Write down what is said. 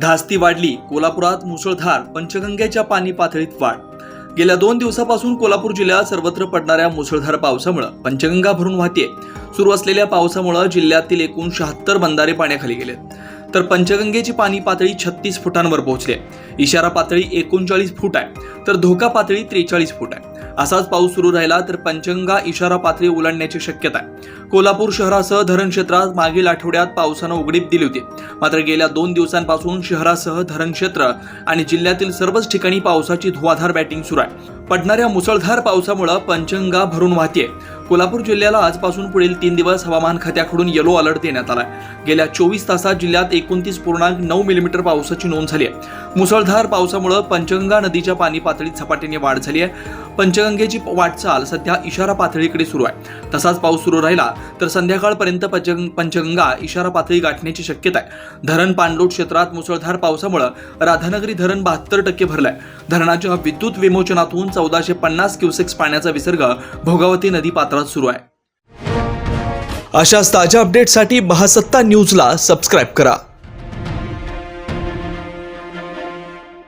धास्ती वाढली कोल्हापुरात मुसळधार पंचगंगेच्या पाणी पातळीत वाढ. गेल्या दोन दिवसापासून कोल्हापूर जिल्ह्यात सर्वत्र पडणाऱ्या मुसळधार पावसामुळे पंचगंगा भरून वाहते सुरू असलेल्या पावसामुळे जिल्ह्यातील एकूण शहात्तर बंधारे पाण्याखाली गेले तर पंचगंगेची पाणी पातळी छत्तीस फुटांवर पोहोचली आहे. इशारा पातळी एकोणचाळीस फूट आहे. तर धोका पातळी त्रेचाळीस फूट आहे. असाच पाऊस सुरू राहिला तर पंचगंगा इशारा पातळी ओलांडण्याची शक्यता आहे. कोल्हापूर शहरासह धरण क्षेत्रात मागील आठवड्यात पावसानं उघडीप दिली होती. मात्र गेल्या दोन दिवसांपासून शहरासह धरण क्षेत्र आणि जिल्ह्यातील सर्वच ठिकाणी पावसाची धुवाधार बॅटिंग सुरू आहे. पडणाऱ्या मुसळधार पावसामुळे पंचगंगा भरून वाहतीये. कोल्हापूर जिल्ह्याला आजपासून पुढील तीन दिवस हवामान खात्याकडून येलो अलर्ट देण्यात आलाय. गेल्या चोवीस तासात जिल्ह्यात एकोणतीस पूर्णांक नऊ मिलीमीटर पावसाची नोंद झाली आहे. मुसळधार पावसामुळे पंचगंगा नदीच्या पाणी पातळीत झपाट्याने वाढ झाली आहे. पंचगंगेची वाटचाल सध्या इशारा पातळीकडे सुरू आहे. तसाच पाऊस सुरू राहिला तर संध्याकाळपर्यंत पंचगंग पंचगंगा इशारा पातळी गाठण्याची शक्यता आहे. धरण पाणलोट क्षेत्रात मुसळधार पावसामुळे राधानगरी धरण बहात्तर टक्के भरलंय. धरणाच्या विद्युत विमोचनातून चौदाशे पन्नास क्युसेक्स पाण्याचा विसर्ग भोगावती नदी पात्रात सुरू आहे. अशाच ताज्या अपडेटसाठी महासत्ता न्यूजला सबस्क्राईब करा.